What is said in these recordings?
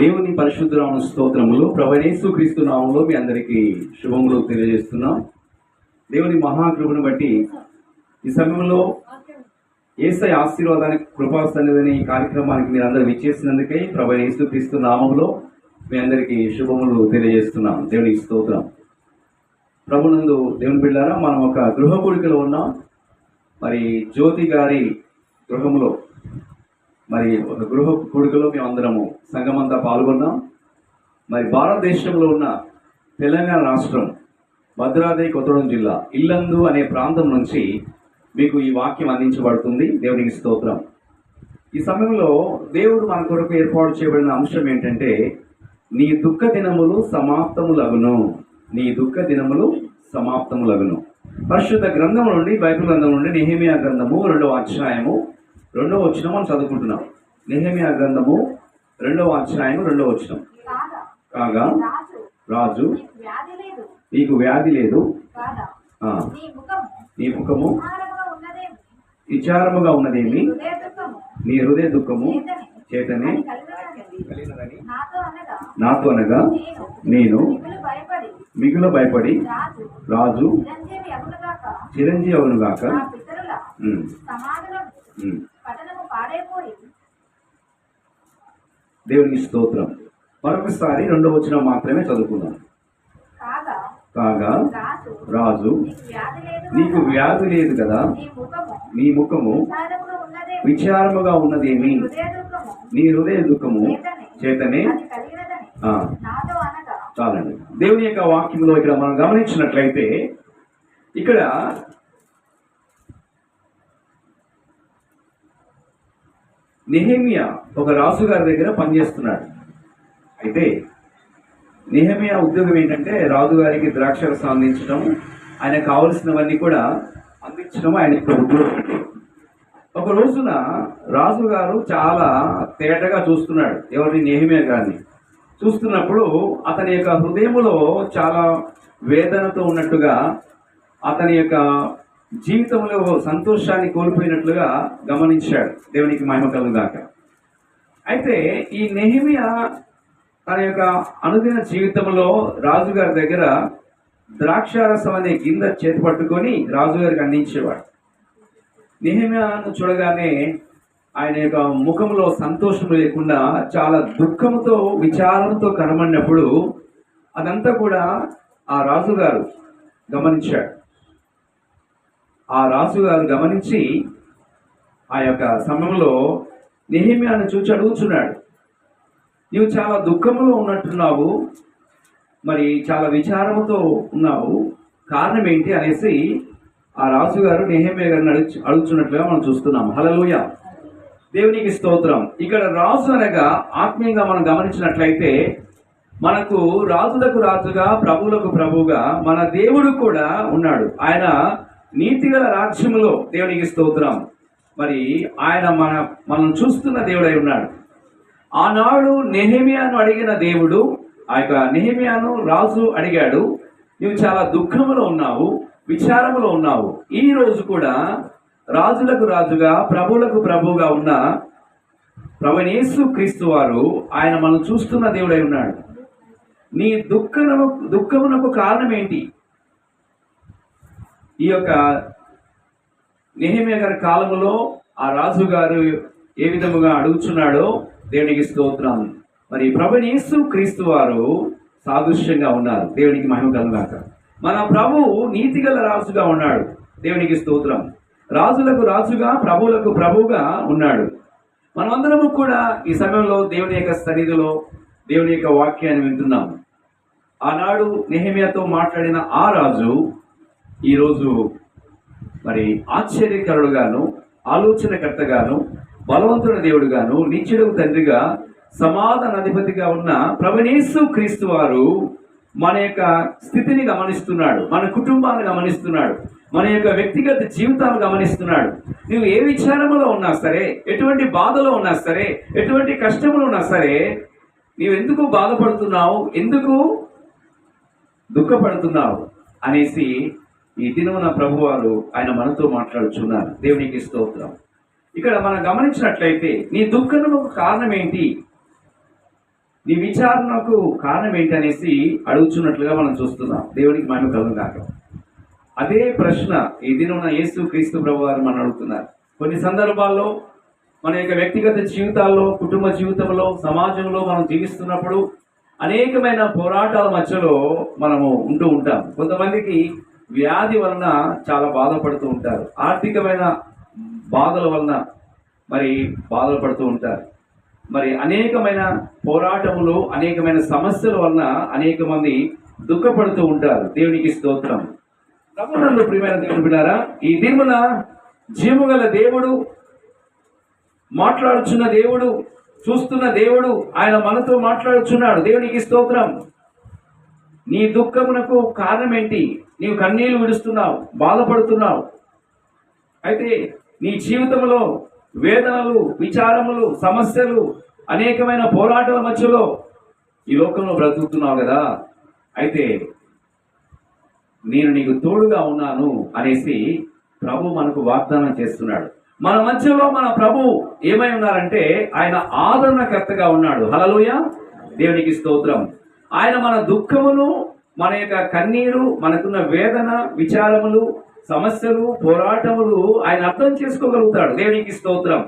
దేవుని పరిశుద్ధరామ స్తోత్రములు ప్రవణేశు క్రీస్తు నామంలో మీ అందరికీ శుభములు తెలియజేస్తున్నాం. దేవుని మహాకృపను బట్టి ఈ సమయంలో ఏసై ఆశీర్వాదానికి కృపా సన్నిధిని ఈ కార్యక్రమానికి మీరు అందరూ విచ్చేసినందుకై ప్రవణేశు క్రీస్తు నామంలో మీ అందరికీ శుభములు తెలియజేస్తున్నాం. దేవుని స్తోత్రం. ప్రభునందు దేవుని బిళ్ళారా మనం ఒక గృహ కూడికలో ఉన్నాం. మరి జ్యోతి గారి గృహంలో మరి ఒక గృహ కూడికలో మేము అందరము సంఘమంతా పాల్గొన్నాం. మరి భారతదేశంలో ఉన్న తెలంగాణ రాష్ట్రం భద్రాద్రి కొత్తగూడెం జిల్లా ఇల్లందు అనే ప్రాంతం నుంచి మీకు ఈ వాక్యం అందించబడుతుంది. దేవునికి స్తోత్రం. ఈ సమయంలో దేవుడు మన కొరకు ఏర్పాటు చేయబడిన అంశం ఏంటంటే నీ దుఃఖ దినములు సమాప్తములగును. నీ దుఃఖ దినములు సమాప్తములగును. పరిశుద్ధ గ్రంథం నుండి బైబిల్ గ్రంథం నుండి నిహేమియా గ్రంథము రెండవ అధ్యాయము రెండవ వచనం మనం చదువుకుంటున్నాం. నెహమియా గ్రంథము రెండవ అధ్యాయము రెండవ వచనం. కాగా? రాజు. రాజు. నీకు వ్యాధి లేదు. నీకు వ్యాధి లేదు. కాదా? ఆ, నీ ముఖం నీ ముఖము విచారముగా ఉన్నదేమి? నీ హృదయ దుఃఖము నీ హృదయ దుఃఖము చేతనే. నాతో అనగా నేను మిగులు భయపడి రాజు చిరంజీవి అవును గాక దేవునికి స్తోత్రం. మరొకసారి రెండో వచనం మాత్రమే చదువుకుందాం. కాగా రాజు నీకు వ్యాధి లేదు కాదా? నీ ముఖము విచారముగా ఉన్నదేమి? నీ హృదయ దుఃఖము చేతనే చాలండి. దేవుని యొక్క వాక్యంలో ఇక్కడ మనం గమనించినట్లయితే ఇక్కడ నెహేమియా ఒక రాజుగారి దగ్గర పనిచేస్తున్నాడు. అయితే నెహమియా ఉద్యోగం ఏంటంటే రాజుగారికి ద్రాక్షరసం అందించడం ఆయన కావలసినవన్నీ కూడా అందించడం ఆయన ఉద్యోగం. ఒక రోజున రాజుగారు చాలా తేటగా చూస్తున్నాడు ఎవరిని? నెహమియా గారిని. చూస్తున్నప్పుడు అతని యొక్క హృదయంలో చాలా వేదనతో ఉన్నట్టుగా అతని యొక్క జీవితంలో సంతోషాన్ని కోల్పోయినట్లుగా గమనించాడు దేవునికి మహిమకలు గాక అయితే ఈ నెహిమియా తన యొక్క అనుదిన జీవితంలో రాజుగారి దగ్గర ద్రాక్షారసం అనే కింద చేతి పట్టుకొని రాజుగారికి అందించేవాడు. నెహిమియాను చూడగానే ఆయన యొక్క ముఖంలో సంతోషం లేకుండా చాలా దుఃఖంతో విచారంతో కనబడినప్పుడు అదంతా కూడా ఆ రాజుగారు గమనించాడు. ఆ రాజుగారు గమనించి ఆ యొక్క సమయంలో నెహిమియాను చూచి అడుగుతున్నాడు నీవు చాలా దుఃఖంలో ఉన్నట్టున్నావు మరి చాలా విచారముతో ఉన్నావు కారణం ఏంటి? అనేసి ఆ రాజుగారు నెహమ్య గారిని అడుగు అడుగుతున్నట్లుగా మనం చూస్తున్నాం. హలలోయ దేవునికి స్తోత్రం. ఇక్కడ రాజు అనగా ఆత్మీయంగా మనం గమనించినట్లయితే మనకు రాజులకు రాజుగా ప్రభువులకు ప్రభువుగా మన దేవుడు కూడా ఉన్నాడు. ఆయన నీతిగల రాజ్యములో దేవునికి స్తోత్రం. మరి ఆయన మన మనం చూస్తున్న దేవుడై ఉన్నాడు. ఆనాడు నెహిమియాను అడిగిన దేవుడు ఆ యొక్క నెహిమియాను రాజు అడిగాడు నువ్వు చాలా దుఃఖములో ఉన్నావు విచారములో ఉన్నావు. ఈ రోజు కూడా రాజులకు రాజుగా ప్రభువులకు ప్రభువుగా ఉన్న ప్రవణేశు క్రీస్తు వారు ఆయన మనం చూస్తున్న దేవుడై ఉన్నాడు. నీ దుఃఖము దుఃఖమునకు కారణం ఏంటి? ఈ యొక్క నెహిమే గారి కాలములో ఆ రాజు గారు ఏ విధముగా అడుగుచున్నాడో దేవునికి స్తోత్రాలు. మరి ప్రభునేసు క్రీస్తు వారు సాదృశ్యంగా ఉన్నారు. దేవునికి మహిమ కలుగాక. మన ప్రభు నీతిగల రాజుగా ఉన్నాడు. దేవునికి స్తోత్రం. రాజులకు రాజుగా ప్రభువులకు ప్రభువుగా ఉన్నాడు. మనమందరము కూడా ఈ సమయంలో దేవుని యొక్క సన్నిధిలో దేవుని యొక్క వాక్యాన్ని వింటున్నాము. ఆనాడు నెహమియాతో మాట్లాడిన ఆ రాజు ఈరోజు మరి ఆశ్చర్యకరుడుగాను ఆలోచనకర్తగాను బలవంతుడ దేవుడుగాను నిత్యుడు తండ్రిగా సమాధాన అధిపతిగా ఉన్న ప్రవణేశు క్రీస్తు వారు మన యొక్క స్థితిని గమనిస్తున్నాడు మన కుటుంబాన్ని గమనిస్తున్నాడు మన యొక్క వ్యక్తిగత జీవితాన్ని గమనిస్తున్నాడు. నువ్వు ఏ విచారములో ఉన్నా సరే ఎటువంటి బాధలో ఉన్నా సరే ఎటువంటి కష్టములు ఉన్నా సరే నీవు ఎందుకు బాధపడుతున్నావు ఎందుకు దుఃఖపడుతున్నావు అనేసి ఈ దినమున ప్రభువారు ఆయన మనతో మాట్లాడుచున్నారు. దేవునికి స్తోత్రం. ఇక్కడ మనం గమనించినట్లయితే నీ దుఃఖములకు కారణం ఏంటి నీ విచారణకు కారణం ఏంటి అనేసి అడుగుచున్నట్లుగా మనం చూస్తున్నాం. దేవునికి మనం కలుగుదాక అదే ప్రశ్న ఈ దినమున యేసు క్రీస్తు ప్రభు వారు మనం అడుగుతున్నారు. కొన్ని సందర్భాల్లో మన యొక్క వ్యక్తిగత జీవితాల్లో కుటుంబ జీవితంలో సమాజంలో మనం జీవిస్తున్నప్పుడు అనేకమైన పోరాటాల మధ్యలో మనము ఉంటూ ఉంటాం. కొంతమందికి వ్యాధి వలన చాలా బాధపడుతూ ఉంటారు. ఆర్థికమైన బాధల వలన మరి బాధలు పడుతూ ఉంటారు. మరి అనేకమైన పోరాటములు అనేకమైన సమస్యల వలన అనేక మంది దుఃఖపడుతూ ఉంటారు. దేవునికి స్తోత్రం. ప్రభునందు ప్రియమైన దేవుడు బిడ్డారా ఈ దినమున జీవగల దేవుడు మాట్లాడుచున్న దేవుడు చూస్తున్న దేవుడు ఆయన మనతో మాట్లాడుచున్నాడు. దేవునికి స్తోత్రం. నీ దుఃఖమునకు కారణం ఏంటి నీవు కన్నీళ్ళు విడుస్తున్నావు బాధపడుతున్నావు. అయితే నీ జీవితంలో వేదనలు విచారములు సమస్యలు అనేకమైన పోరాటాల మధ్యలో ఈ లోకంలో బ్రతుకుతున్నావు కదా? అయితే నేను నీకు తోడుగా ఉన్నాను అనేసి ప్రభు మనకు వాగ్దానం చేస్తున్నాడు. మన మధ్యలో మన ప్రభు ఏమై ఉన్నారంటే ఆయన ఆదరణకర్తగా ఉన్నాడు. హలలోయ దేవునికి స్తోత్రం. ఆయన మన దుఃఖమును మన యొక్క కన్నీరు మనకున్న వేదన విచారములు సమస్యలు పోరాటములు ఆయన అర్థం చేసుకోగలుగుతాడు. దేవునికి స్తోత్రం.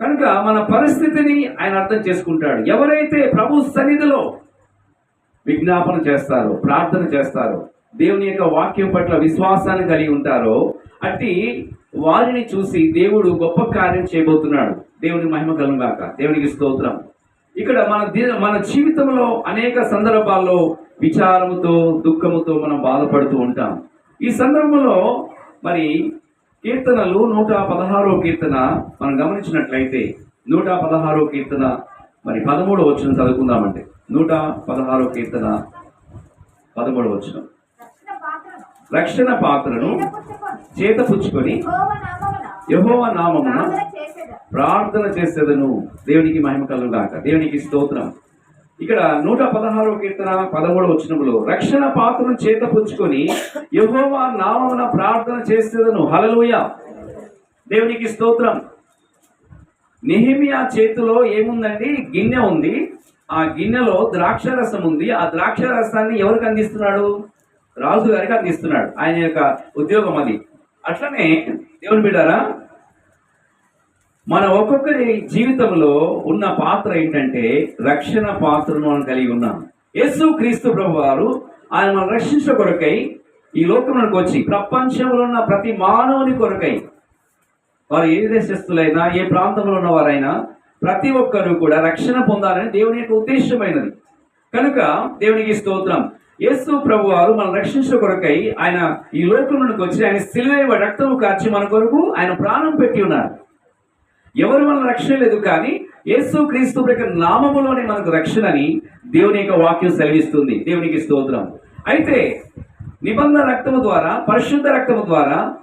కనుక మన పరిస్థితిని ఆయన అర్థం చేసుకుంటాడు. ఎవరైతే ప్రభు సన్నిధిలో విజ్ఞాపన చేస్తారు ప్రార్థన చేస్తారు దేవుని యొక్క వాక్యం పట్ల విశ్వాసాన్ని కలిగి ఉంటారో అట్టి వారిని చూసి దేవుడు గొప్ప కార్యం చేయబోతున్నాడు. దేవుని మహిమ కలుగాక దేవునికి స్తోత్రం. ఇక్కడ మన ది- మన జీవితంలో అనేక సందర్భాల్లో విచారముతో దుఃఖముతో మనం బాధపడుతూ ఉంటాం. ఈ సందర్భంలో మరి కీర్తనలు నూట పదహారో కీర్తన మనం గమనించినట్లయితే నూట పదహారో కీర్తన మరి పదమూడు వచ్చిన చదువుకుందామంటే నూట పదహారో కీర్తన పదమూడు వచ్చిన రక్షణ పాత్రను చేతపుచ్చుకొని యహోవ నామమున ప్రార్థన చేసేదను. దేవునికి మహిమ కలుగాక దేవునికి స్తోత్రం. ఇక్కడ నూట పదహారో కీర్తన పదమూడు వచ్చినప్పుడు రక్షణ పాత్రను చేత పుచ్చుకొని యహోవా నామమున ప్రార్థన చేసేదను. హలలుయ దేవునికి స్తోత్రం. నెహిమియా చేతిలో ఏముందండి? గిన్నె ఉంది. ఆ గిన్నెలో ద్రాక్ష రసం ఉంది. ఆ ద్రాక్ష రసాన్ని ఎవరికి అందిస్తున్నాడు? రాజు గారికి అందిస్తున్నాడు. ఆయన యొక్క ఉద్యోగం అది. అట్లనే దేవుని బిడ్డారా మన ఒక్కొక్కరి జీవితంలో ఉన్న పాత్ర ఏంటంటే రక్షణ పాత్రను మనం కలిగి ఉన్నాం. యేసు క్రీస్తు ప్రభు వారు ఆయన మనం రక్షించ కొరకై ఈ లోకంలోకి వచ్చి ప్రపంచంలో ఉన్న ప్రతి మానవుని కొరకై వారు ఏ దేశస్తులైనా ఏ ప్రాంతంలో ఉన్నవారైనా ప్రతి ఒక్కరూ కూడా రక్షణ పొందాలని దేవుని యొక్క ఉద్దేశమైనది. కనుక దేవునికి స్తోత్రం. యేసు ప్రభు వారు మనం రక్షించ కొరకై ఆయన ఈ లోకంలోకి వచ్చి ఆయన సిలువ రక్తము కార్చి మన కొరకు ఆయన ప్రాణం పెట్టి ఉన్నారు. ఎవరు మన రక్షణ లేదు కానీ యేసు క్రీస్తు యొక్క నామములోనే మనకు రక్షణ అని దేవుని యొక్క వాక్యం సెలవిస్తుంది. దేవునికి స్తోత్రం. అయితే నిబంధన రక్తము ద్వారా పరిశుద్ధ రక్తము ద్వారా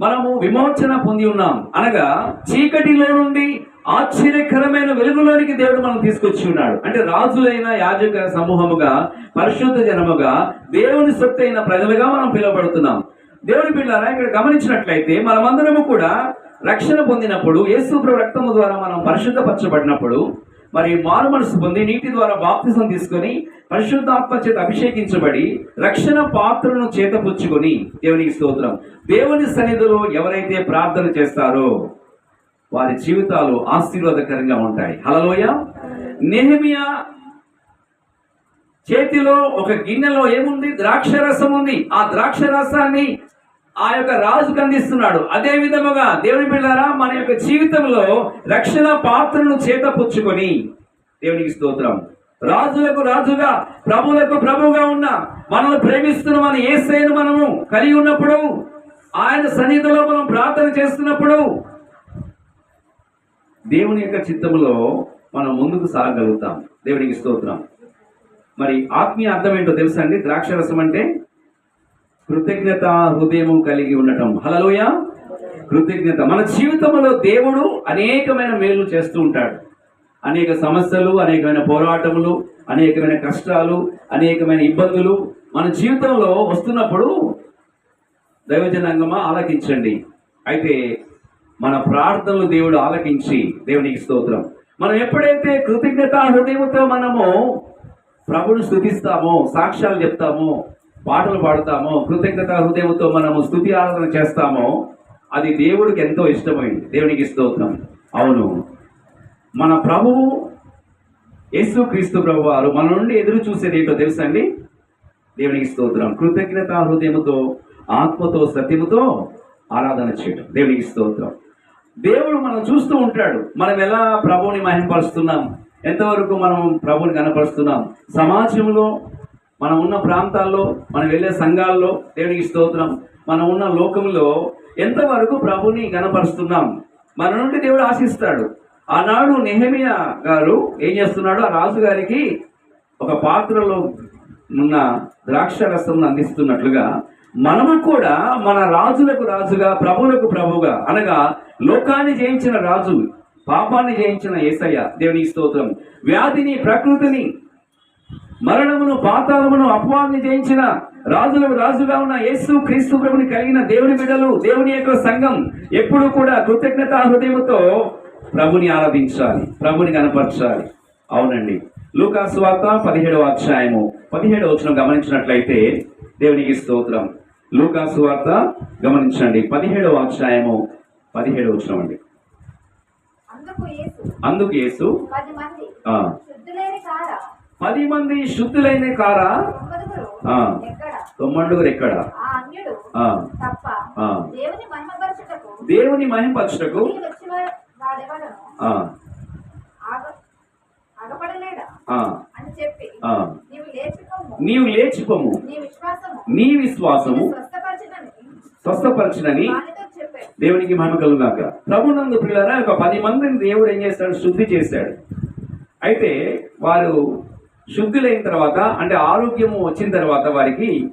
మనము విమోచన పొంది ఉన్నాం. అనగా చీకటిలో నుండి ఆశ్చర్యకరమైన వెలుగులోనికి దేవుడు మనం తీసుకొచ్చి ఉన్నాడు. అంటే రాజులైన యాజక సమూహముగా పరిశుద్ధ జనముగా దేవుని సొత్తు అయిన ప్రజలుగా మనం పిలువబడుతున్నాం. దేవుని పిల్లరా ఇక్కడ గమనించినట్లయితే మనమందరము కూడా రక్షణ పొందినప్పుడు యేసుప్రభు రక్తము ద్వారా మనం పరిశుద్ధపరచబడినప్పుడు మరి మారు మనసు పొంది నీటి ద్వారా బాప్తిసం తీసుకొని పరిశుద్ధాత్మ చేత అభిషేకించబడి రక్షణ పాత్రను చేతపుచ్చుకొని దేవునికి స్తోత్రం. దేవుని సన్నిధిలో ఎవరైతే ప్రార్థన చేస్తారో వారి జీవితాలు ఆశీర్వాదకరంగా ఉంటాయి. హలలోయ నెహమియా చేతిలో ఒక గిన్నెలో ఏముంది? ద్రాక్ష రసం ఉంది ఆ ద్రాక్ష రసాన్ని ఆ యొక్క రాజు కందిస్తున్నాడు. అదే విధముగా దేవుని బిళ్ళారా మన యొక్క జీవితంలో రక్షణ పాత్రను చేతపుచ్చుకొని దేవునికి స్తోత్రం. రాజులకు రాజుగా ప్రభులకు ప్రభుగా ఉన్న మనల్ని ప్రేమిస్తున్న మన ఏసైను మనము కలిగి ఉన్నప్పుడు ఆయన సన్నిధిలో మనం ప్రార్థన చేస్తున్నప్పుడు దేవుని యొక్క చిత్తములో మనం ముందుకు సాగలుగుతాం. దేవునికి స్తోత్రం. మరి ఆత్మీయ అర్థం ఏంటో తెలుసా అండి? ద్రాక్షరసం అంటే కృతజ్ఞత హృదయము కలిగి ఉండటం. హలలోయ కృతజ్ఞత. మన జీవితంలో దేవుడు అనేకమైన మేలు చేస్తూ ఉంటాడు. అనేక సమస్యలు అనేకమైన పోరాటములు అనేకమైన కష్టాలు అనేకమైన ఇబ్బందులు మన జీవితంలో వస్తున్నప్పుడు దైవజనాంగమా ఆలకించండి. అయితే మన ప్రార్థనలు దేవుడు ఆలకించి దేవునికి స్తోత్రం. మనం ఎప్పుడైతే కృతజ్ఞత హృదయంతో మనము ప్రభుని స్థుతిస్తామో సాక్ష్యాలు చెప్తామో పాటలు పాడతామో కృతజ్ఞత హృదయంతో మనము స్థుతి ఆరాధన చేస్తామో అది దేవుడికి ఎంతో ఇష్టమైంది. దేవునికి స్తోత్రం. అవును. మన ప్రభువు యేసు క్రీస్తు ప్రభు వారు మన నుండి ఎదురు చూసేది ఏంటో తెలుసా అండి? దేవునికి స్తోత్రం. కృతజ్ఞత హృదయముతో ఆత్మతో సత్యముతో ఆరాధన చేయడం. దేవునికి స్తోత్రం. దేవుడు మనం చూస్తూ ఉంటాడు. మనం ఎలా ప్రభువుని మహింపరుస్తున్నాం? ఎంతవరకు మనం ప్రభువుని కనపరుస్తున్నాం? సమాజంలో మనం ఉన్న ప్రాంతాల్లో మనం వెళ్ళే సంఘాల్లో దేవునికి స్తోత్రం. మనం ఉన్న లోకంలో ఎంతవరకు ప్రభుని కనపరుస్తున్నాం మన నుండి దేవుడు ఆశిస్తాడు. ఆనాడు నెహమియా గారు ఏం చేస్తున్నాడు ఆ రాజు గారికి ఒక పాత్రలో ఉన్న ద్రాక్ష రసం అందిస్తున్నట్లుగా మనము కూడా మన రాజులకు రాజుగా ప్రభువులకు ప్రభుగా అనగా లోకాన్ని జయించిన రాజు పాపాన్ని జయించిన ఏసయ్య దేవుని స్తోత్రం. వ్యాధిని ప్రకృతిని మరణమును పాతాళమును అపవాదిని జయించిన రాజులకు రాజుగా ఉన్న యేసు క్రీస్తు ప్రభుని కలిగిన దేవుని బిడ్డలు దేవుని యొక్క సంఘం ఎప్పుడు కూడా కృతజ్ఞత హృదయముతో ప్రభుని ఆరాధించాలి ప్రభుని కనపరచాలి. అవునండి. లూకాసు వార్త పదిహేడవ అధ్యాయము పదిహేడవ వచనం గమనించినట్లయితే దేవునికి స్తోత్రం. లూకాసు వార్త గమనించండి. పదిహేడవ అధ్యాయము పదిహేడవ వచనం అండి. అందుకు యేసు అందుకు యేసు పది మంది ఆ, శుద్ధులేని కార పది మంది శుద్ధులైన కారా? తొమ్మండుగురు ఎక్కడ. దేవుని మహిమపరచుటకు. నీవు లేచిపోము. నీ విశ్వాసము. స్వస్థపరచునని. దేవునికి మహిమ కలుగాక ప్రభునందు పిల్లరా ఒక పది మందిని దేవుడు ఏం చేస్తాడు? శుద్ధి చేశాడు అయితే వారు శుద్ధులైన తర్వాత అంటే ఆరోగ్యము వచ్చిన తర్వాత వారికి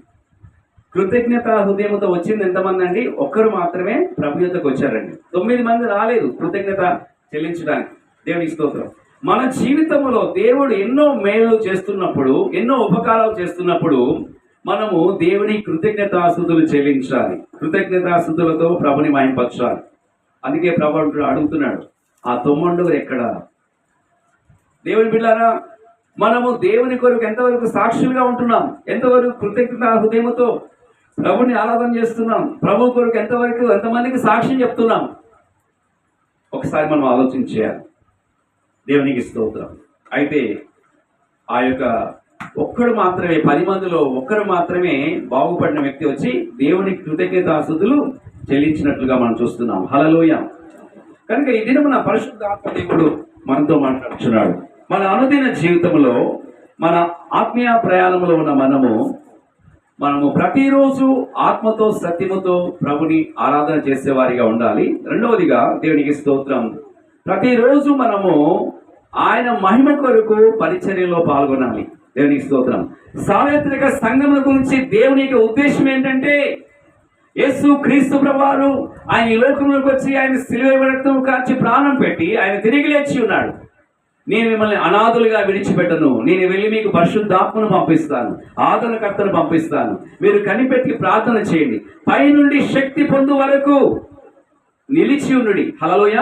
కృతజ్ఞత హృదయంతో వచ్చింది ఎంతమంది అండి? ఒక్కరు మాత్రమే ప్రభు వచ్చారండి. తొమ్మిది మంది రాలేదు కృతజ్ఞత చెల్లించడానికి. దేవునికి స్తోత్రం. మన జీవితంలో దేవుడు ఎన్నో మేలు చేస్తున్నప్పుడు ఎన్నో ఉపకారాలు చేస్తున్నప్పుడు మనము దేవుని కృతజ్ఞతాస్థుతులు చెల్లించాలి. కృతజ్ఞతాస్థుతులతో ప్రభుని మాయంపరచాలి అందుకే ప్రభు అడుగుతున్నాడు ఆ తొమ్మండుగురు ఎక్కడ? దేవుని బిడ్డారా మనము దేవుని కొరకు ఎంతవరకు సాక్షులుగా ఉంటున్నాం? ఎంతవరకు కృతజ్ఞత హృదయంతో ప్రభుని ఆరాధన చేస్తున్నాం? ప్రభు కొరకు ఎంతవరకు ఎంతమందికి సాక్ష్యం చెప్తున్నాం? ఒకసారి మనం ఆలోచించేయాలి దేవునికి స్తోత్రం. అయితే ఆ యొక్క ఒక్కడు మాత్రమే పది మందిలో ఒక్కరు మాత్రమే బాగుపడిన వ్యక్తి వచ్చి దేవుని కృతజ్ఞతాస్తుతులు చెల్లించినట్లుగా మనం చూస్తున్నాం. హలలోయ కనుక ఈ దినమున మన పరిశుద్ధాత్మ దేవుడు మనతో మాట్లాడుతున్నాడు మన అనుదిన జీవితంలో మన ఆత్మీయ ప్రయాణంలో ఉన్న మనము మనము ప్రతిరోజు ఆత్మతో సత్యముతో ప్రభుని ఆరాధన చేసేవారిగా ఉండాలి. రెండవదిగా దేవునికి స్తోత్రం. ప్రతిరోజు మనము ఆయన మహిమ కొరకు పరిచర్యలో పాల్గొనాలి. దేవునికి స్తోత్రం. సార్వత్రిక సంఘం గురించి దేవుని యొక్క ఉద్దేశం ఏంటంటే యేసు క్రీస్తు ప్రభువారు ఆయన ఈ లోకంలోకి వచ్చి ఆయన సిలువ రక్తం కాచి ప్రాణం పెట్టి ఆయన తిరిగి లేచి ఉన్నాడు. నేను మిమ్మల్ని అనాథులుగా విడిచిపెట్టను. నేను వెళ్ళి మీకు పరిశుద్ధాత్మను పంపిస్తాను. ఆదరణకర్తను పంపిస్తాను. మీరు కనిపెట్టి ప్రార్థన చేయండి. పైనుండి శక్తి పొందు వరకు నిలిచి ఉండుడి. హలలోయ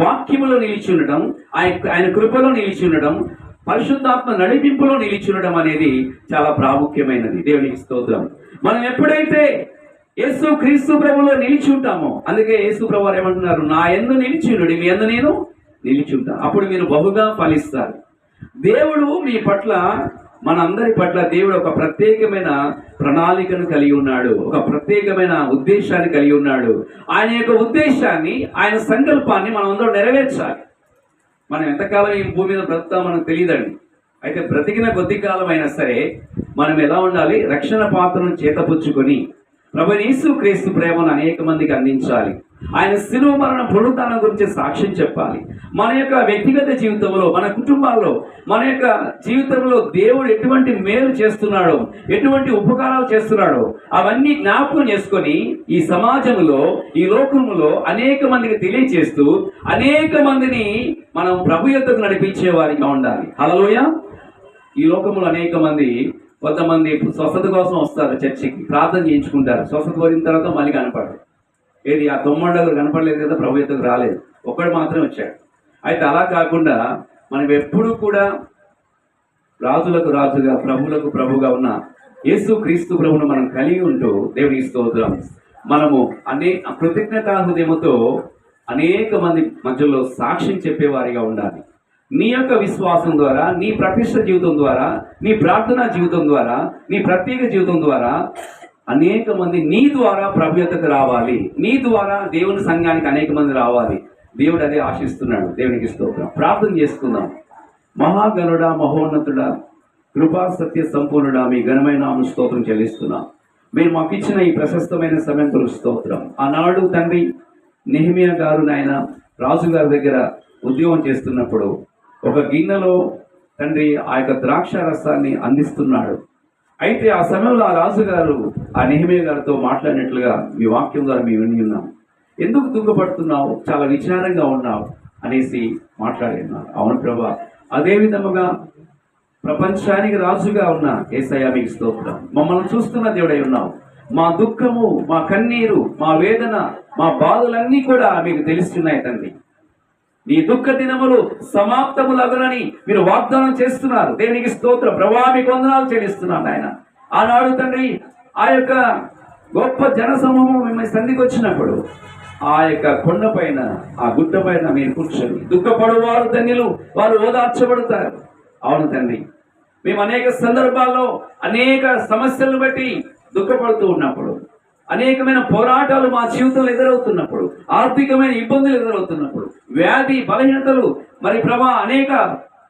వాక్యములో నిలిచి ఉండటం ఆయన ఆయన కృపలో నిలిచి ఉండటం పరిశుద్ధాత్మ నడిపింపులో నిలిచి ఉండడం అనేది చాలా ప్రాముఖ్యమైనది. దేవునికి స్తోత్రం. మనం ఎప్పుడైతే యేసు క్రీస్తు ప్రభులో నిలిచి ఉంటామో అందుకే యేసు ప్రభు ఏమంటున్నారు? నా ఎందు నిలిచి ఉండుడి. మీ ఎందు నేను నిలిచి ఉంటాను అప్పుడు మీరు బహుగా ఫలిస్తారు. దేవుడు మీ పట్ల మనందరి పట్ల దేవుడు ఒక ప్రత్యేకమైన ప్రణాళికను కలిగి ఉన్నాడు. ఒక ప్రత్యేకమైన ఉద్దేశాన్ని కలిగి ఉన్నాడు. ఆయన యొక్క ఉద్దేశాన్ని ఆయన సంకల్పాన్ని మనం అందరూ నెరవేర్చాలి. మనం ఎంతకాలం ఈ భూమి మీద బ్రతుకుతాం మనకు తెలియదండి. అయితే బ్రతికిన కొద్ది కాలం అయినా సరే మనం ఎలా ఉండాలి? రక్షణ పాత్రను చేతపుచ్చుకొని ప్రభు యేసు క్రీస్తు ప్రేమను అనేక మందికి అందించాలి. ఆయన శిలువ మరణ పునరుద్ధానం గురించి సాక్ష్యం చెప్పాలి. మన యొక్క వ్యక్తిగత జీవితంలో మన కుటుంబాల్లో మన యొక్క జీవితంలో దేవుడు ఎటువంటి మేలు చేస్తున్నాడో ఎటువంటి ఉపకారాలు చేస్తున్నాడో అవన్నీ జ్ఞాపకం చేసుకొని ఈ సమాజంలో ఈ లోకములో అనేక మందికి తెలియచేస్తూ అనేక మందిని మనం ప్రభు యొక్కకు నడిపించే వారిగా ఉండాలి. హలోయ ఈ లోకంలో అనేక మంది కొంతమంది స్వస్థత కోసం వస్తారు చర్చికి ప్రార్థన చేయించుకుంటారు. స్వస్థత కోరిన తర్వాత మళ్ళీ కనపడరు. ఏది ఆ తొమ్మండగురు కనపడలేదు కదా ప్రభు యొద్దకు రాలేదు. ఒక్కడు మాత్రమే వచ్చాడు. అయితే అలా కాకుండా మనం ఎప్పుడూ కూడా రాజులకు రాజుగా ప్రభువులకు ప్రభుగా ఉన్న యేసు క్రీస్తు ప్రభును మనం కలిగి ఉంటూ దేవుని స్తోత్రం. మనము అనే కృతజ్ఞతా హృదయముతో అనేక మంది మధ్యలో సాక్ష్యం చెప్పేవారిగా ఉండాలి. నీ యొక్క విశ్వాసం ద్వారా నీ ప్రతిష్ట జీవితం ద్వారా నీ ప్రార్థనా జీవితం ద్వారా నీ ప్రత్యేక జీవితం ద్వారా అనేక మంది నీ ద్వారా ప్రభుత్వకు రావాలి. నీ ద్వారా దేవుని సంఘానికి అనేక మంది రావాలి. దేవుడు అదే ఆశిస్తున్నాడు. దేవునికి స్తోత్రం. ప్రార్థన చేసుకుందాం. మహాగణుడా మహోన్నతుడా కృపా సత్య సంపూర్ణుడా మీ ఘనమైన స్తోత్రం చెల్లిస్తున్నాం. మీరు మాకు ఇచ్చిన ఈ ప్రశస్తమైన సమయం కొరకు స్తోత్రం. ఆనాడు తండ్రి నెహిమియా గారు నాయన రాజు గారి దగ్గర ఉద్యోగం చేస్తున్నప్పుడు ఒక గిన్నెలో తండ్రి ఆ యొక్క ద్రాక్ష రసాన్ని అందిస్తున్నాడు. అయితే ఆ సమయంలో ఆ రాజుగారు ఆ నిహిమే గారితో మాట్లాడినట్లుగా మీ వాక్యం ద్వారా మేము విని ఉన్నాం. ఎందుకు దుఃఖపడుతున్నావు? చాలా విచారంగా ఉన్నావు అనేసి మాట్లాడినారు అవును ప్రభా అదే విధముగా ప్రపంచానికి రాజుగా ఉన్న ఏసయ్య మీకు స్తోత్రం. మమ్మల్ని చూస్తున్న దేవుడై ఉన్నావు. మా దుఃఖము మా కన్నీరు మా వేదన మా బాధలన్నీ కూడా మీకు తెలుస్తున్నాయి తండ్రి. నీ దుఃఖ దినములు సమాప్తములగునని మీరు వాగ్దానం చేస్తున్నారు. దేనికి స్తోత్ర? ప్రభావి వందనాలు చెల్లిస్తున్నాను ఆయన ఆనాడు తండ్రి ఆ యొక్క గొప్ప జనసమూహం మిమ్మల్ని సంధికి వచ్చినప్పుడు ఆ యొక్క కొండ పైన ఆ గుట్ట పైన మీరు కూర్చొని దుఃఖపడువారు ధన్యులు వారు ఓదార్చబడతారు. అవును తండ్రి మేము అనేక సందర్భాల్లో అనేక సమస్యలను బట్టి దుఃఖపడుతూ ఉన్నప్పుడు అనేకమైన పోరాటాలు మా జీవితంలో ఎదురవుతున్నప్పుడు ఆర్థికమైన ఇబ్బందులు ఎదురవుతున్నప్పుడు వ్యాధి బలహీనతలు మరి ప్రభా అనేక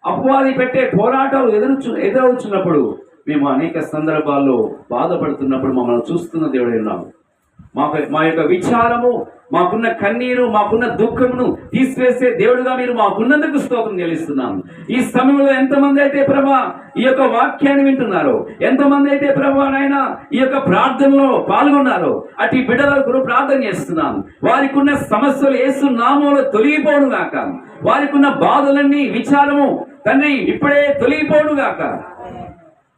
అపవాది పెట్టే పోరాటాలు ఎదురుచు ఎదురవుతున్నప్పుడు మేము అనేక సందర్భాల్లో బాధపడుతున్నప్పుడు మమ్మల్ని చూస్తున్న దేవుడు ఉన్నాము. మా మా యొక్క విచారము మాకున్న కన్నీరు మాకున్న దుఃఖమును తీసివేసే దేవుడుగా మీరు మాకున్నందుకు స్తోత్రం చెల్లిస్తున్నాము. ఈ సమయంలో ఎంతమంది అయితే ప్రభా ఈ యొక్క వాక్యాన్ని వింటున్నారో ఎంతమంది అయితే ప్రభా నాయన ఈ యొక్క ప్రార్థనలో పాల్గొన్నారో అటు బిడ్డల గురు ప్రార్థన చేస్తున్నాం వారికి ఉన్న సమస్యలు ఏసు నామంలో తొలగిపోను గాక. వారికి ఉన్న బాధలన్నీ విచారము తండ్రి ఇప్పుడే తొలగిపోను గాక.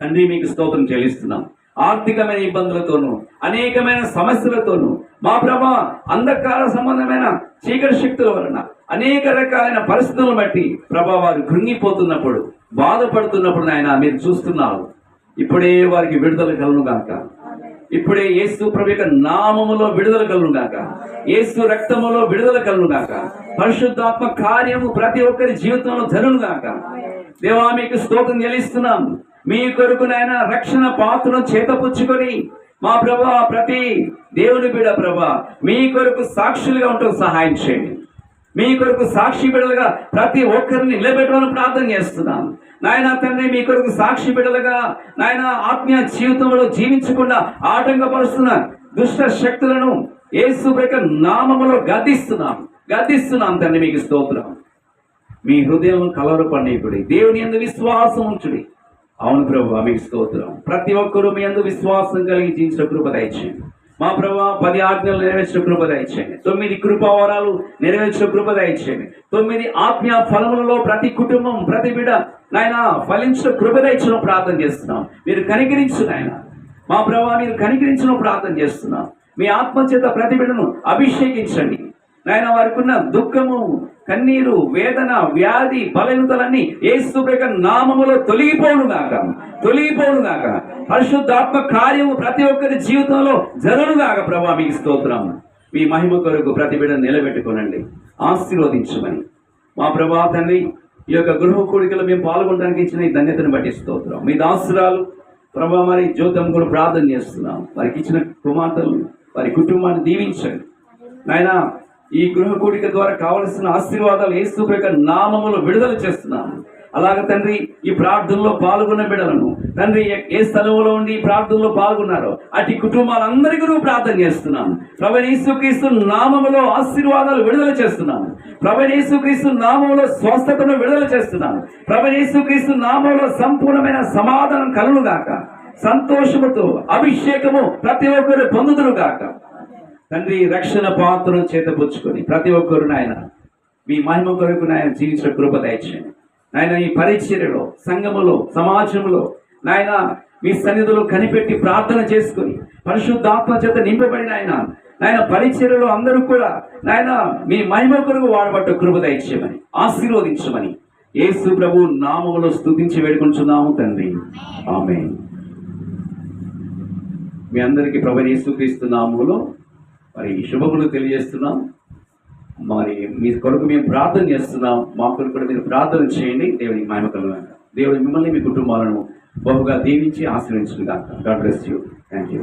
తండ్రి మీకు స్తోత్రం చెల్లిస్తున్నాం ఆర్థికమైన ఇబ్బందులతోనూ అనేకమైన సమస్యలతోనూ మా ప్రభా అంధకార సంబంధమైన చీకటి శక్తుల వలన అనేక రకాలైన పరిస్థితులను బట్టి ప్రభా వారు కృంగిపోతున్నప్పుడు బాధపడుతున్నప్పుడు నాయన మీరు చూస్తున్నారు. ఇప్పుడే వారికి విడుదల కలను గాక. ఇప్పుడే యేసు ప్రభు యొక్క నామములో విడుదల కలను గాక. యేసు రక్తములో విడుదల కలను గాక. పరిశుద్ధాత్మ కార్యము ప్రతి ఒక్కరి జీవితంలో జరును గాక. దేవా మీకు స్తోత్రం చెల్లిస్తున్నాం. మీ కొరకు నాయన రక్షణ పాత్రను చేతపుచ్చుకొని మా ప్రభా ప్రతి దేవుని బిడ ప్రభా మీ కొరకు సాక్షులుగా ఉంటూ సహాయం చేయండి. మీ కొరకు సాక్షి బిడలుగా ప్రతి ఒక్కరిని నిలబెట్టమని ప్రార్థన చేస్తున్నాం. నాయన తండ్రి మీ కొరకు సాక్షి బిడలుగా నాయన ఆత్మీయ జీవితంలో జీవించకుండా ఆటంకపరుస్తున్న దుష్ట శక్తులను ఏసు నామములో గద్దిస్తున్నాం. గద్దిస్తున్నాం తండ్రి మీకు స్తోత్రం. మీ హృదయం కలవరపడినప్పుడు దేవుని ఎందు విశ్వాసం ఉంచుడి. అవును ప్రభు మీకు స్తోత్రం. ప్రతి ఒక్కరూ మీ అందు విశ్వాసం కలిగి జీవించిన కృప దయచేయండి. మా ప్రభు పది ఆజ్ఞలు నెరవేర్చిన కృప దయచేయండి. తొమ్మిది కృపావరాలు నెరవేర్చిన కృప దయచేయండి. తొమ్మిది ఆత్మీయ ఫలములలో ప్రతి కుటుంబం ప్రతి బిడ నాయన ఫలించిన కృప దయచిన ప్రార్థన చేస్తున్నాం. మీరు కనికరించు నాయన. మా ప్రభా మీరు కనికరించిన ప్రార్థన చేస్తున్నాం. మీ ఆత్మచేత ప్రతి బిడను అభిషేకించండి. నాయన వారికి ఉన్న దుఃఖము కన్నీరు వేదన వ్యాధి బలహీనతలన్నీ ఏసు నామములో తొలగిపోను గాక తొలగిపోను గాక పరిశుద్ధాత్మ కార్యము ప్రతి ఒక్కరి జీవితంలో జరును గాక ప్రభా మీకు స్తోత్రం. మీ మహిమ కొరకు ప్రతి నిలబెట్టుకోనండి. ఆశీర్వదించమని. మా ప్రభా తండ్రి ఈ యొక్క గృహ కోరికలో మేము పాల్గొనడానికి ఇచ్చిన ఈ ధన్యతను బట్టి స్తోత్రం. మీ దాసురాలు ప్రభా మరి జ్యోతం కూడా ప్రార్థన చేస్తున్నాం. వారికి ఇచ్చిన కుమార్తెలు వారి కుటుంబాన్ని దీవించండి. నాయన ఈ గృహ కూడిక ద్వారా కావలసిన ఆశీర్వాదాలు ఏసు యొక్క నామములో విడుదల చేస్తున్నాను అలాగ తండ్రి ఈ ప్రార్థనలో పాల్గొన్న బిడలను తండ్రి ఏ- స్థలంలో ఉండి ఈ ప్రార్థనలో పాల్గొన్నారో అటు కుటుంబాలందరి గురువు ప్రార్థన చేస్తున్నాను ప్రవణేశ్వరీస్తు నామములో ఆశీర్వాదాలు విడుదల చేస్తున్నాను ప్రవణేశ్వరీస్తు యేసుక్రీస్తు నామములో స్వస్థతను విడుదల చేస్తున్నాను ప్రవణేశ్వరీస్తు యేసుక్రీస్తు నామములో సంపూర్ణమైన సమాధానం కలుగుగాక సంతోషముతో అభిషేకము ప్రతి ఒక్కరు పొందుదురుగాక. గాక తండ్రి రక్షణ పాత్రను చేతపుచ్చుకొని ప్రతి ఒక్కరు నాయన మీ మహిమ కొరకు నాయన జీవించిన కృప దయచేయండి. నాయన ఈ పరిచర్యలో సంఘములో సమాజంలో నాయన మీ సన్నిధిలో కనిపెట్టి ప్రార్థన చేసుకొని పరిశుద్ధాత్మ చేత నింపబడిన ఆయన నాయన పరిచర్యలో అందరూ కూడా నాయన మీ మహిమ కొరకు వాడబట్ట కృప దయచేయమని ఆశీర్వదించమని యేసు ప్రభు నామములో స్థుతించి వేడుకుంటున్నాము తండ్రి. ఆమె మీ అందరికీ ప్రభు యేసుక్రీస్తు నామములో మరి శుభములు తెలియజేస్తున్నాం. మరి మీ కొరకు మేము ప్రార్థన చేస్తున్నాం. మా కొరకు కూడా మీరు ప్రార్థన చేయండి. దేవునికి మహిమ దేవుడు మిమ్మల్ని మీ కుటుంబాలను బహుగా దీవించి ఆశ్రయించుగాక God bless you thank you